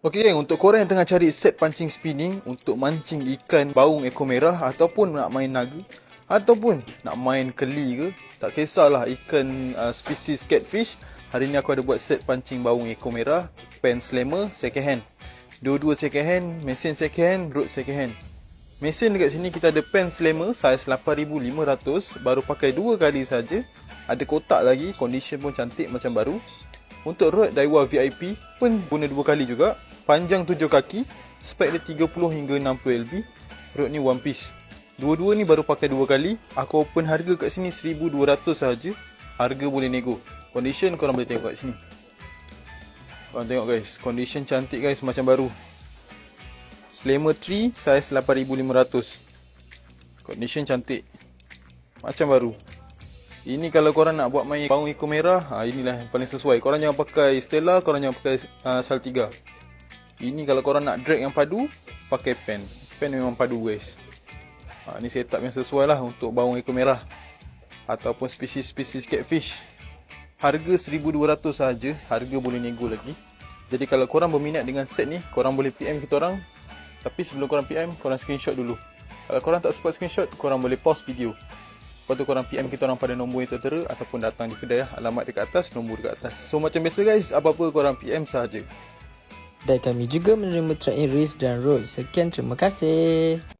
Okey geng, untuk korang yang tengah cari set pancing spinning untuk mancing ikan baung ekor merah ataupun nak main naga ataupun nak main keli ke, tak kisahlah ikan uh, spesies catfish, hari ni aku ada buat set pancing baung ekor merah, pen slammer second hand. Dua-dua second hand, mesin second hand, rod second hand. Mesin dekat sini kita ada pen slammer saiz 8500 baru pakai dua kali saja. Ada kotak lagi, condition pun cantik macam baru. Untuk rod Daiwa VIP pun guna dua kali juga. Panjang 7 kaki, spek dia 30 hingga 60 lb. Rod ni one piece. Dua-dua ni baru pakai dua kali. Aku open harga kat sini 1200 saja. Harga boleh nego. Condition korang boleh tengok kat sini. Korang tengok guys, condition cantik guys macam baru. Slammer 3 saiz 8500. Condition cantik. Macam baru. Ini kalau korang nak buat main baung ekor merah, ha, inilah yang paling sesuai. Korang jangan pakai Stella, korang jangan pakai uh, Saltiga. Ini kalau korang nak drag yang padu, pakai pen. Pen memang padu guys. Ha, ini setup yang sesuai lah untuk baung ekor merah. Ataupun spesies-spesies catfish. Harga 1200 saja, harga boleh nego lagi. Jadi kalau korang berminat dengan set ni, korang boleh PM kita orang. Tapi sebelum korang PM, korang screenshot dulu. Kalau korang tak sempat screenshot, korang boleh pause video. Lepas tu korang PM kita orang pada nombor yang tertera ataupun datang di kedai lah. Alamat dekat atas, nombor dekat atas. So macam biasa guys, apa-apa korang PM sahaja. Dan kami juga menerima track in race dan road. Sekian terima kasih.